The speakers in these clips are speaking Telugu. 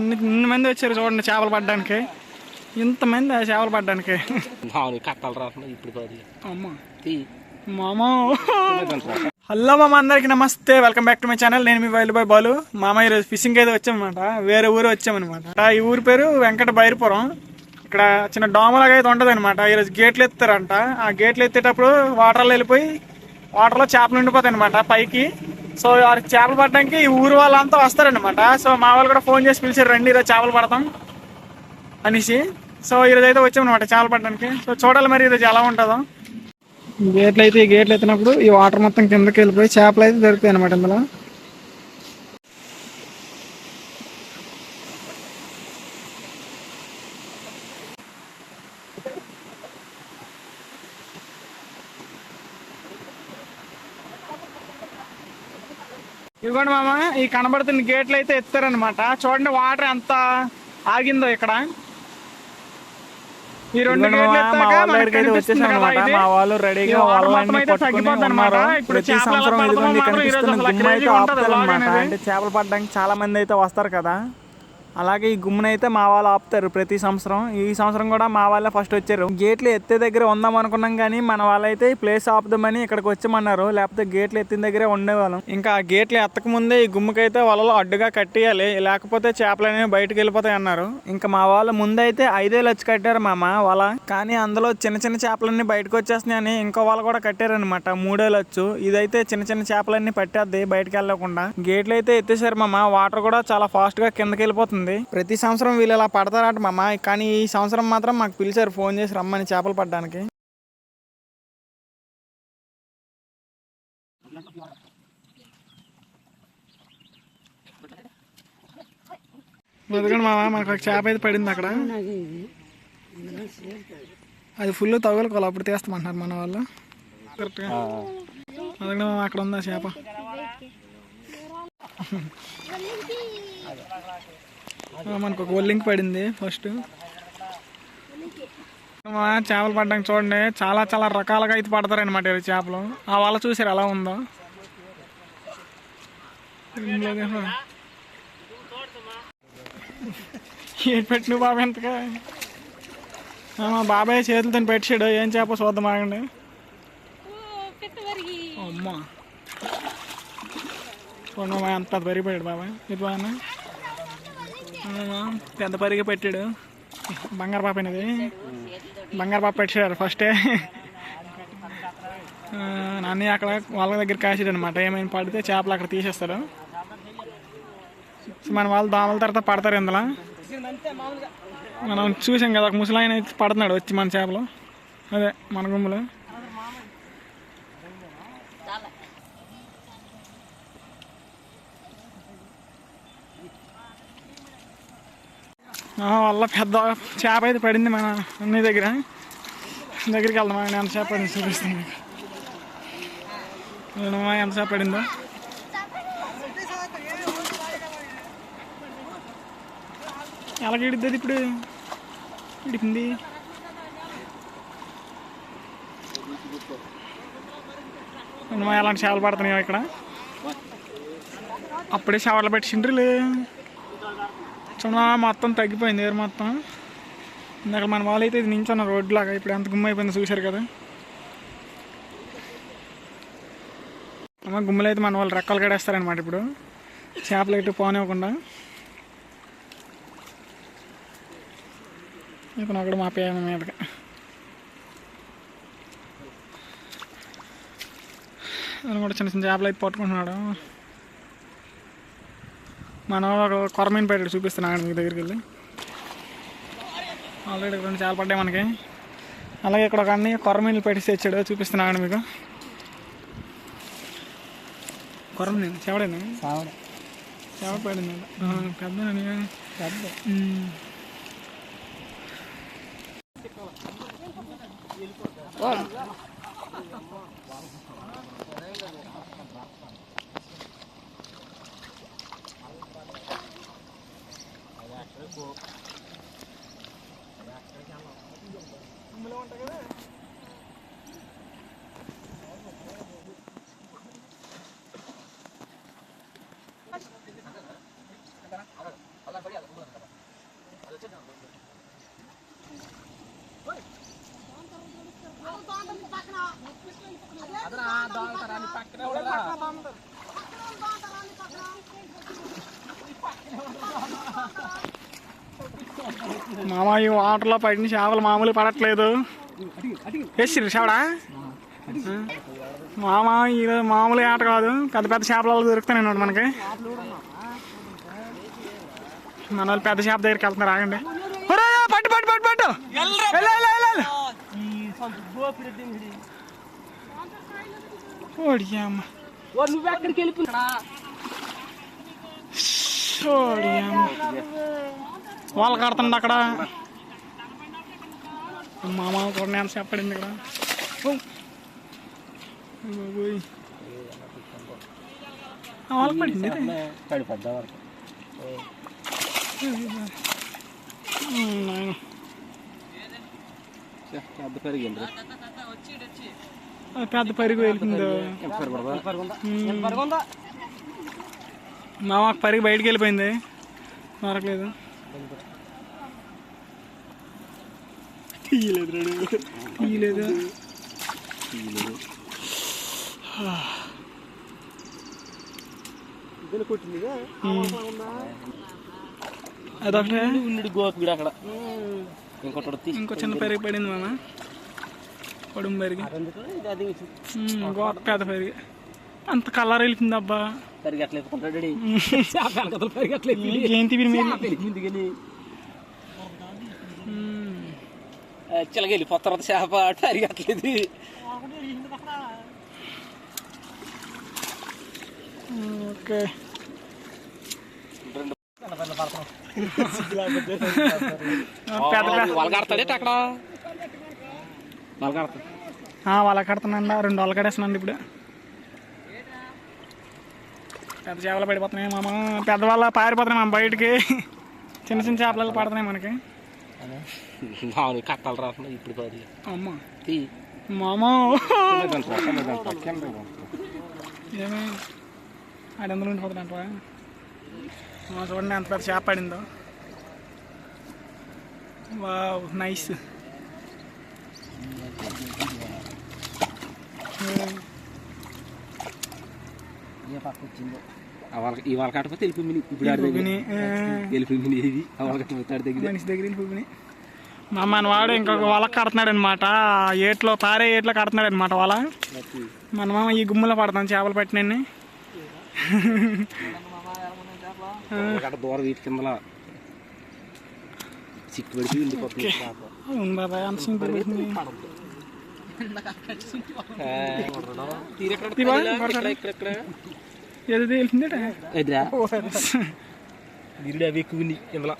ఇన్ని మంది వచ్చారు చూడండి చేపలు పడ్డానికి. ఇంతమంది ఆ చేపలు పడ్డానికి. మామ. హలో మామ అందరికి నమస్తే. Welcome back to my channel. నేను మీ వైల్డ్ బాయ్ బాలు. మామ ఈరోజు ఫిషింగ్ అయితే వచ్చామన్నమాట. వేరే ఊరు వచ్చామన్నమాట. ఈ ఊరి పేరు వెంకట బైరపురం. ఇక్కడ చిన్న డోమలాగా అయితే ఉంటుంది అనమాట ఈరోజు గేట్లు ఎత్తారంట. ఆ గేట్లు ఎత్తేటప్పుడు వాటర్లో వెళ్ళిపోయి వాటర్లో చేపలు ఉండిపోతాయి అనమాట పైకి. సో వారికి చేపలు పట్టడానికి ఈ ఊరు వాళ్ళంతా వస్తారనమాట సో మా వాళ్ళు కూడా ఫోన్ చేసి పిలిచారు రండి ఈరోజు చేపలు పడతాం అనేసి. సో ఈరోజు అయితే వచ్చామన్నమాట చేపలు పట్టడానికి. సో చూడాలి మరి ఈరోజు ఎలా ఉంటుందో. గేట్లు అయితే ఈ గేట్లు ఎత్తినప్పుడు ఈ వాటర్ మొత్తం కిందకి వెళ్ళిపోయి చేపలు అయితే దొరుకుతాయి అనమాట ఇందులో. ఇదిగోండి మామ ఈ కనబడుతున్న గేట్లు అయితే ఎత్తారనమాట చూడండి వాటర్ ఎంత ఆగిందో ఇక్కడ ఈ రెండు గేట్లు. మా వాళ్ళు రెడీగా వాళ్ళని పట్టుకుని. ఉన్నారు. ప్రతి సంవత్సరం ఇదిగోండి కనిపిస్తున్న గుమ్మ అయితే. అంటే చేపలు పడడానికి చాలా మంది అయితే వస్తారు కదా అలాగే ఈ గుమ్మునైతే మా వాళ్ళు ఆపుతారు ప్రతి సంవత్సరం. ఈ సంవత్సరం కూడా మా వాళ్ళే ఫస్ట్ వచ్చారు. గేట్లు ఎత్తే దగ్గర ఉందాం అనుకున్నాం కానీ మన వాళ్ళైతే ఈ ప్లేస్ ఆపుదామని ఇక్కడికి వచ్చామన్నారు లేకపోతే గేట్లు ఎత్తిన దగ్గరే ఉండేవాళ్ళం. ఇంకా ఆ గేట్లు ఎత్తక ముందే ఈ గుమ్మకైతే వాళ్ళలో అడ్డుగా కట్టేయాలి. లేకపోతే చేపలు అనేవి బయటకు వెళ్ళిపోతాయి అన్నారు. ఇంకా మా వాళ్ళు ముందైతే ఐదే వచ్చి కట్టారు మామ వల. కానీ అందులో చిన్న చిన్న చేపలన్నీ బయటకు వచ్చేస్తున్నాయని ఇంకో వాళ్ళు కూడా కట్టారనమాట మూడే లచ్చు ఇదైతే చిన్న చిన్న చేపలన్నీ పట్టేద్ది బయటకు వెళ్ళకుండా. గేట్లు అయితే ఎత్తేసారు మామ. వాటర్ కూడా చాలా ఫాస్ట్గా కిందకి వెళ్ళిపోతుంది. ప్రతి సంవత్సరం వీళ్ళు ఇలా పడతారట మామ. కానీ ఈ సంవత్సరం మాత్రం మాకు పిలిచారు ఫోన్ చేసి రమ్మని చేపలు పట్టడానికి ఎందుకంటే మామ? మాకు ఒక చేప అయితే పడింది అక్కడ. అది ఫుల్ తగులుకోవాలి. అప్పుడు తీస్తామంటున్నారు మన వాళ్ళు. కరెక్ట్గా అందుకని మామ? అక్కడ ఉందా చేప? మనకు ఒక ఒల్లింక్ పడింది ఫస్ట్. మా చేపలు పడ్డానికి చూడండి చాలా చాలా రకాలుగా అయితే పడతారనమాట ఇవి చేపలు. ఆ వాళ్ళ చూసారు ఎలా ఉందో. ఏం పెట్టిన బాబాయ్ ఎంతగా మా బాబాయ్ చేతులతో పెట్టాడు. ఏం చేప చూద్దాం ఆగండి. అమ్మా. చూడండి ఎంత పెద్ద పెరిగిపోయాడు బాబాయ్. ఇది బాగా పెద్ద పరిగి పెట్టాడు. బంగారు పాప అనేది బంగారు పాప పెట్టాడు ఫస్టే నాన్న అక్కడ వాళ్ళ దగ్గర కాసాడు అనమాట ఏమైనా పడితే చేపలు అక్కడ తీసేస్తారు. మన వాళ్ళు దోమల తర్వాత పడతారు ఇందులో. మనం చూసాం కదా ఒక ముసలాయన అయితే పడుతున్నాడు వచ్చి మన చేపలు. అదే మన గుమ్మలో. వల్ల పెద్ద చేప అయితే పడింది మన అన్ని దగ్గర. దగ్గరికి వెళ్దాం ఆయన ఎంత చేప పడింది మీకు. ఎంత చేప పడిందో. ఎలాగ ఇడిద్ది ఇప్పుడు? ఇడిపింది ఎలాంటి చేపలు పడుతున్నాయో ఇక్కడ. అప్పుడే షవర్లు పెట్టిండ్రులే. చూడమా మొత్తం తగ్గిపోయింది ఏరు మొత్తం. ఇందాక మన వాళ్ళు అయితే ఇది నించున్న రోడ్లాగా ఇప్పుడు ఎంత గుమ్మ అయిపోయింది చూశారు కదా. అమ్మ గుమ్మలు అయితే మన వాళ్ళు రెక్కలు కడేస్తారనమాట ఇప్పుడు. చేపలు ఇటు పోనివ్వకుండా. ఇతను ఒకడు మా పేమ మీదకి. అతను కూడా చిన్న చిన్న చేపలు అయితే పట్టుకుంటున్నాడు. మన కొరమైన పైడలు చూపిస్తున్నా మీ దగ్గరికి వెళ్ళి. ఆల్రెడీ రెండు చాలా పడ్డాయి మనకి. అలాగే ఇక్కడ ఒక అన్ని కొరమీన్లు పెట్టి తెచ్చాడు చూపిస్తున్నాను మీకు. కొరమీన్ చెవడేనా చావడ పడింది. పెద్ద. పెద్ద మామ ఈ వాటర్లో పడిన చేపలు మామూలు పడట్లేదు. వేసిరు చేపడా? మామ ఈరోజు మామూలు ఆట కాదు. పెద్ద పెద్ద చేపలు దొరుకుతాయి మనకి. మన వాళ్ళు పెద్ద చేప దగ్గరికి వెళ్తున్నారు ఆగండి. పట్టు పట్టు పట్టు పట్టు. వెళ్ళు, వెళ్ళు, వెళ్ళు, వెళ్ళు. ఓడి అమ్మ. నువ్వెక్కడికి అమ్మ. వాళ్ళు కడుతుంది అక్కడ. మామ కూడా నేను చెప్పడింది ఇక్కడ. వాళ్ళకి పడింది. పెద్ద పెరిగింది అది పెద్ద పరుగు వెళ్ళిందో మామ పరుగు బయటికి వెళ్ళిపోయింది. దొరకలేదు. తీయలేదు. తీయలేదు అదొకటే ఉన్నడు గోపిడు అక్కడ ఇంకోటి ఇంకో చిన్న పెరుగు పడింది మామ పొడుము పెరిగి గోప పెద్ద పెరిగి. అంత కలర్ వెళ్తుంది అబ్బా. పరిగెట్లేదు. కథలు పరిగెట్లేదు ఏంటి ముందుగాని చిలకెళ్ళి పొత్తర చేప పరిగెట్లేదు. ఓకే. పెద్ద పెద్ద వాళ్ళు కడతాడేట అక్కడ? వాళ్ళు కడతాడు ఆ, వాళ్ళ కడుతున్నాండి రెండు వాళ్ళ కడేస్తున్నాండి ఇప్పుడు. పెద్ద చేపలు పడిపోతున్నాయి మామ. పెద్ద వాళ్ళ పారిపోతున్నాయి మా బయటికి. చిన్న చిన్న చేపలు పడుతున్నాయి మనకి. మామూలు కట్టాలు రాకుండా ఇప్పుడు పది అమ్మ. మామ. ఏమి? ఆడు ఎందులో ఉండిపోతున్నా చూడండి ఎంత పెద్ద చేప పడిందో. Wow nice. వాళ్ళకి ఇవాళ కట్టపోతే వెళ్ళిపోయి ఇప్పుడు వెళ్ళిపోయి వాళ్ళ దగ్గర. మనిషి దగ్గర మా మన వాడు ఇంకొక వాళ్ళ కడుతున్నాడు అనమాట ఏట్లో పారే ఏట్లో కడుతున్నాడు అనమాట వాళ్ళ మన మామ ఈ గుమ్మలో పడతాం చేపలు దూరం వీటి కిందల చిక్కు పడిపోయి. అవును బాబాయ్ అంత సింపుల్ పెట్టింది ఆ, తీరెక్కడ ఇవా? ఇక్కడ, ఇక్కడ, ఇక్కడ. ఏదో తెలిసిందే ఎదురా గిరిడి అవి ఎక్కువ ఉన్నాయి ఇందులో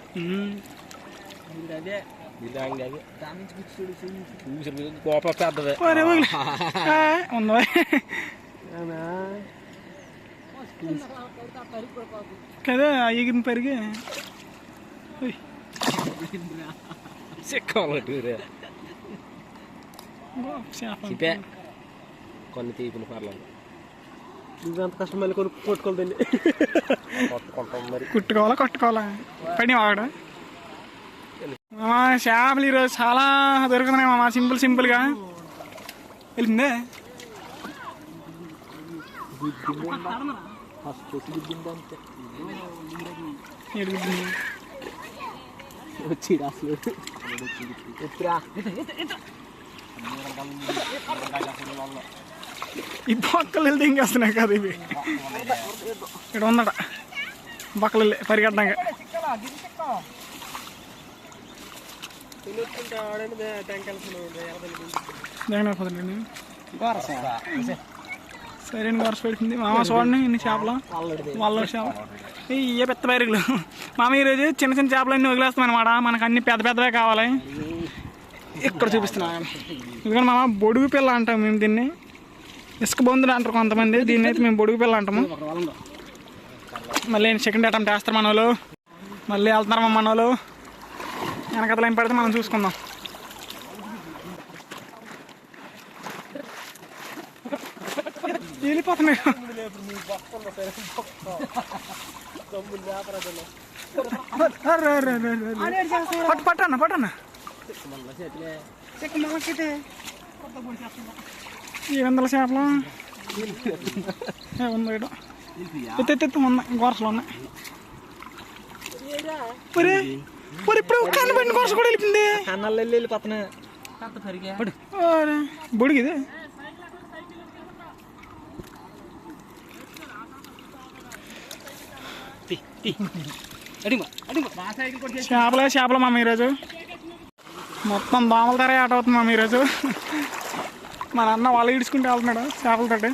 కోప పెద్దదే ఉందో కదా ఎగిరిన పెరిగి ఉయ్. చేప. కొన్ని తీపిన పర్లేదు నువ్వెంత కష్టం మళ్ళీ కొన్ని కొట్టుకోలేదండి కొట్టుకుంటాం మరి కుట్టుకోవాలా కొట్టుకోవాలా పని వాడు మామ చేపలు ఈరోజు చాలా దొరుకుతున్నాయి మామ సింపుల్ సింపుల్గా వెళ్ళిందే వచ్చి ఈ బొక్కలు వెళ్తే ఇంకేస్తున్నాయి కదా ఇవి. ఇక్కడ ఉందట బొక్కలు వెళ్ళి పరిగెట్టడానికి దేని సరే వరుస పెడుతుంది. మామ చూడండి ఇన్ని చేపలు. వాళ్ళ చేప. ఏ పెద్ద పైరుగులు మామ ఈరోజు చిన్న చిన్న చేపలు అన్నీ వదిలేస్తాం అనమాట మనకు అన్ని పెద్ద పెద్దవే కావాలి. ఇక్కడ చూపిస్తున్నా. ఎందుకంటే మామ బొడుగు పిల్ల అంటాం మేము దీన్ని. ఇసుక బొందులు అంటారు కొంతమంది. దీన్ని అయితే మేము బొడుగు పిల్ల అంటాము. మళ్ళీ సెకండ్ అటెంప్ట్ వేస్తారు మన వాళ్ళు మళ్ళీ వెళ్తున్నారు మా మన వాళ్ళు వెనకతలు ఏం పడితే మనం చూసుకుందాం. వెళ్ళిపోతున్నాయి. పట్టు పట్టన్న పట్టన్నా వందల చేపలు ఏ, ఉంది ఎత్తు ఎత్తు, ఉన్నాయి గోరసలు ఉన్నాయి ఒరే ఇప్పుడు కనబడిన గోరస కూడా వెళ్ళిపోయింది కన్నాళ్ళు వెళ్ళి వెళ్ళిపోతున్నా అంత చేపలే చేపలు మామ ఈరోజు. మొత్తం దోమల ధర ఆట అవుతుందా మామ ఈరోజు. మన అన్న వాళ్ళు ఈడ్చుకుంటే వెళ్తున్నాడు చేపలతోటి.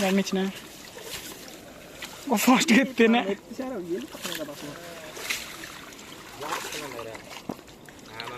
దాన్ని ఇచ్చిన ఫాస్ట్గా తినే.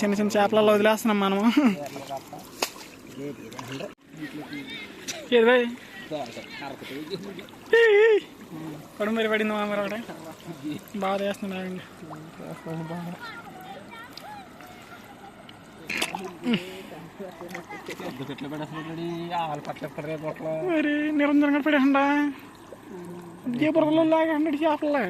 చిన్న చిన్న చేపలలో వదిలేస్తున్నాం మనము. ఏది భయ్ పడు మరి పడింది మా మరి ఒకటి. బాగా చేస్తున్నాడు ఆగండి. పెట్లు పెడేస్తున్నాడు ఆలు మరి పడేసండా ఏ లాగా హండ్రెడ్ చేపలే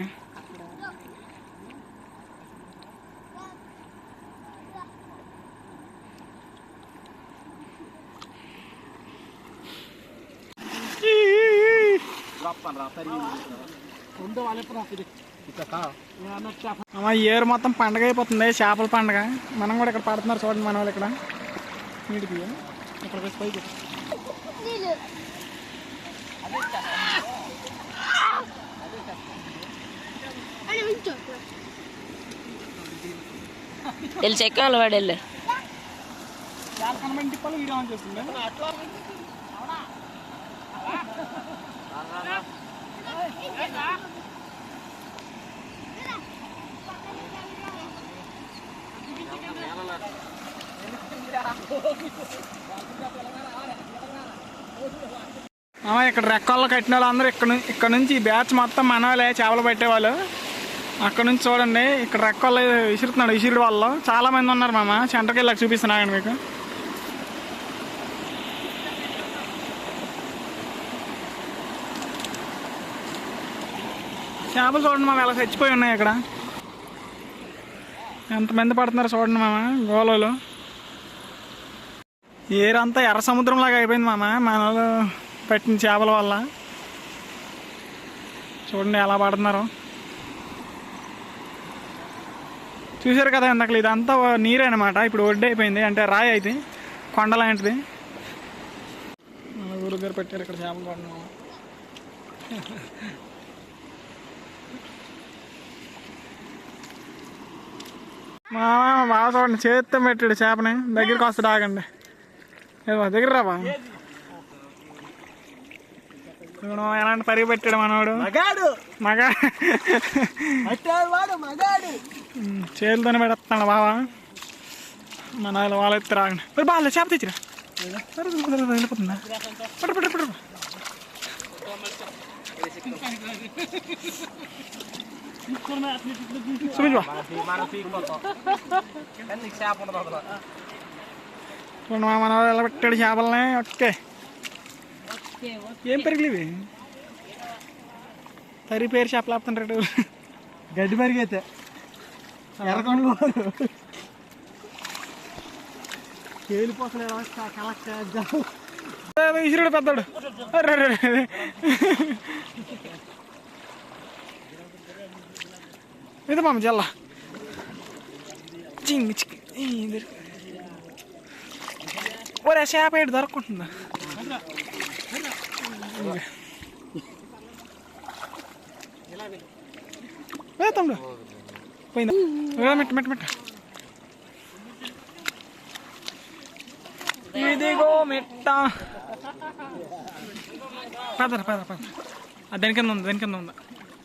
అమ్మ ఏరు మొత్తం పండగ అయిపోతుంది చేపల పండగ మనం కూడా ఇక్కడ పడుతున్నారు చూడండి మన వాళ్ళు ఇక్కడ నీటికి ఇక్కడ వచ్చి పైకి వెళ్ళి చెక్కలు వాడు వెళ్ళు. కనబడి తిప్పాలి వీడియో ఆన్ చేస్తుంది అమ్మ ఇక్కడ రెక్కల్లో కట్టిన వాళ్ళు అందరూ ఇక్కడ ఇక్కడ నుంచి ఈ బ్యాచ్ మొత్తం మనవాళ్ళే చేపలు పట్టేవాళ్ళు. అక్కడ నుంచి చూడండి ఇక్కడ రెక్కల్లో విసురుతున్నాడు విసిరుడు వాళ్ళు చాలామంది ఉన్నారు మామ సెంటర్కి వెళ్ళాక చూపిస్తున్నాను మీకు. చేపలు చూడండి మామ ఇలా చచ్చిపోయి ఉన్నాయి ఇక్కడ. ఎంతమంది పడుతున్నారు చూడండి మామ గోలలో ఏరంతా ఎర్ర సముద్రం లాగా అయిపోయింది మామ మన వాళ్ళు పెట్టిన చేపల వల్ల. చూడండి ఎలా పడుతున్నారు చూశారు కదా ఇందాక ఇదంతా నీరే అనమాట ఇప్పుడు ఒడ్డు అయిపోయింది. అంటే రాయి అయితే కొండ లాంటిది. మన గారు పెట్టారు ఇక్కడ చేపలు పడిన మా బాగా చూడండి చేత్తో పెట్టాడు చేపని. దగ్గరికి వస్తాడు ఆగండి దగ్గర రావా? ఎలాంటి పరిగి పెట్టాడు మనవాడు మగాడు. మగ. మగాడు. చేతులతోనే పెడతాడు బావా. మన వాళ్ళు వాళ్ళ ఎత్తి రాగండి మరి బాగా చేప తెచ్చిరా. వెళ్ళిపోతుందా? పట్టు పట్టు పట్టు. చూపించు మన వాళ్ళు ఎలా పెట్టాడు చేపలని. ఓకే. ఏం పెరిగిలు ఇవి? తరి పేరు చేపలు గడ్డి పెరిగైతే ఎర్రకొండలు తేలిపోతున్నాడు కలెక్ట్ ఇసురుడు పెద్దాడు. ఇది మామ జల్ల. చింగ్ చిక్ ఇది ఒరే చేప ఏడు దొరకకుంటుందా? ఏ తమ్ముడు పోయిందా ఏ, మెట్టు మెట్టు మెట్టు ఇదిగో మెట్ట పదరా పద పద అది దాని కింద ఉంది దాని కింద ఉందా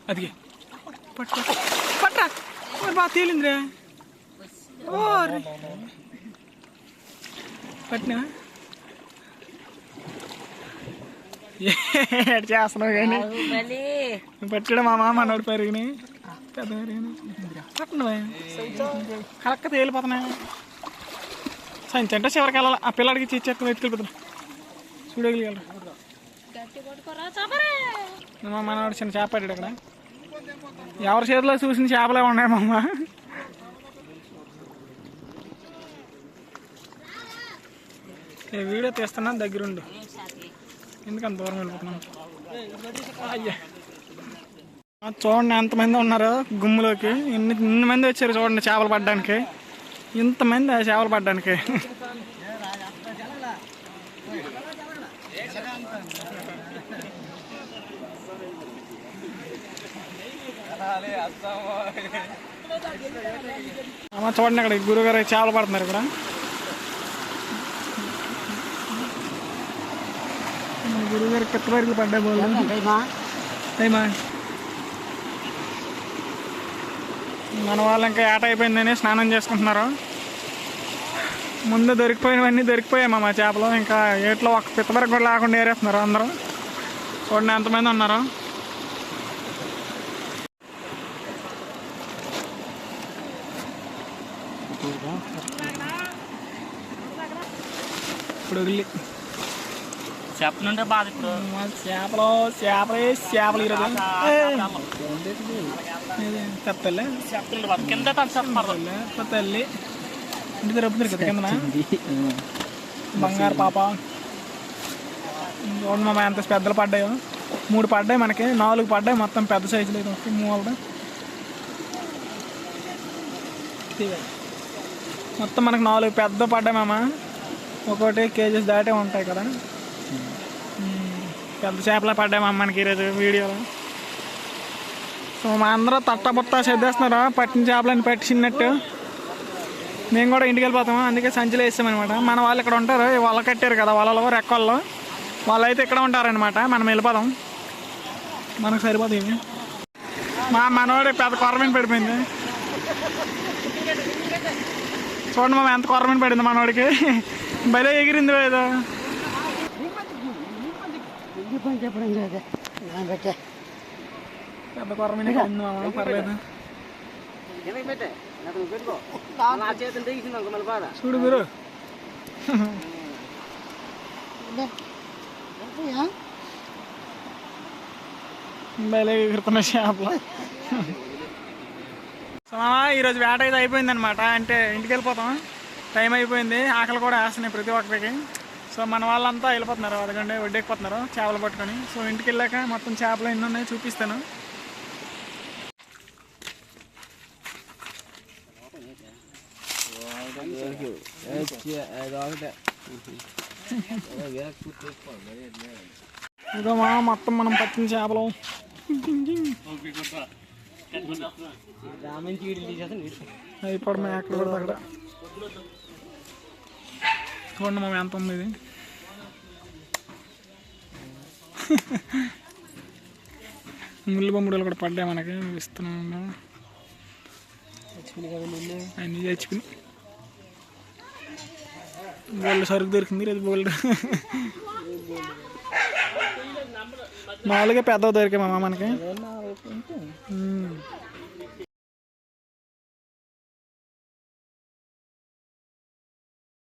అది పట్ట పట్ట మరి బాగా తేలిందిరే ఓరి పట్టినా ఏడు చేస్తున్నావు కానీ? పట్టడం మా మామ అన్నాడు పెరిగినాయి పెద్ద పెరిగినాయి కలక్క తేలిపోతున్నాయి. సంచి అంటే చివరికి వెళ్ళాలి. ఆ పిల్లడికి ఇచ్చేస్తాం ఎత్తుకెళ్ళిపోతాం చూడగలిగారు మా మనవాడు చిన్న చేప పట్టాడు అక్కడ ఎవరి చేతిలో చూసిన చేపలే ఉన్నాయి మా అమ్మ వీడియో తీస్తున్నా దగ్గరుండు. ఎందుకంత దూరం వెళ్ళిపోతున్నాం? చూడండి ఎంతమంది ఉన్నారు గుమ్ములోకి. ఇన్ని ఇన్ని మంది వచ్చారు చూడండి చేపలు పడ్డానికి. ఇంతమంది చేపలు పడ్డానికి. చూడండి అక్కడ గురుగారు చేపలు పడుతున్నారు ఇక్కడ. గురుగారు పిత్తబారికి పడ్డాయి బోళ్ళు ఏమా మన వాళ్ళు ఇంకా ఏట అయిపోయిందని స్నానం చేసుకుంటున్నారు. ముందు దొరికిపోయినవన్నీ దొరికిపోయామా మా చేపలు. ఇంకా ఏట్లో ఒక పిత్తబరకు కూడా లేకుండా ఏరేస్తున్నారు అందరూ. చూడండి ఎంతమంది ఉన్నారు. ఇప్పుడు చెప్పనుంటే బాధ ఇప్పుడు. చేపలు చేపలే చేపలు ఈరోజు. తెప్పలే చెప్పలేదు కింద చెప్పారు తల్లి ఇంటి ఒప్పుతారు కదా కిందన? బంగారు పాప. చూడండి మా ఎంత పెద్దలు పడ్డాయో. మూడు పడ్డాయి మనకి నాలుగు పడ్డాయి మొత్తం పెద్ద సైజులో ఇది ఒకటి మూడు మొత్తం మనకు నాలుగు పెద్ద పడ్డాయి మామ. ఒకటి కేజీస్ దాటే ఉంటాయి కదా. పెద్ద చేపలే పడ్డాయి మనకి ఈరోజు వీడియోలో? సో మా అందరూ తట్ట చేద్దేస్తున్నారు పట్టిన చేపలని పట్టించినట్టు. మేము కూడా ఇంటికి వెళ్ళిపోతాము? అందుకే సంచిలో వేస్తామన్నమాట. మన వాళ్ళు ఇక్కడ ఉంటారు. వల కట్టారు కదా వలలో రెక్కల్లో. వాళ్ళు అయితే ఇక్కడ ఉంటారనమాట మనం వెళ్ళిపోదాం. మనకు సరిపోతుంది ఇవి. మా మనవాడు పెద్ద కొరమైన పడిపోయింది. చూడండి మా ఎంత కొరమైన పడింది మనవాడికి భలే ఎగిరింది ఏదో. పెద్ద కొరమైన పడింది మామ పర్లేదు. చూడు గురు. భలే సో మామ ఈరోజు వేట అయితే అయిపోయింది అనమాట అంటే ఇంటికి వెళ్ళిపోతాం టైం అయిపోయింది. ఆకలి కూడా వేస్తున్నాయి ప్రతి ఒక్కరికి. సో మన వాళ్ళంతా వెళ్ళిపోతున్నారు అదకండి వడ్డెక్కిపోతున్నారు చేపలు పట్టుకొని. సో ఇంటికి వెళ్ళాక మొత్తం చేపలు ఎన్ని ఉన్నాయో చూపిస్తాను. ఇదో మా మొత్తం మనం పట్టిన చేపలు. అయిపోవడం మేకలు కూడా అక్కడ. చూడండి మా ఎంత ఉంది ఇది ముళ్ళు బొమ్ముడులు కూడా పడ్డాయి మనకి ఇస్తున్నాను అన్నీ చచ్చిపోయి బోల్డ్ సరుకు దొరికింది రేపు బోల్డ్ నాలుగే పెద్ద దొరికాయి మామ మనకి.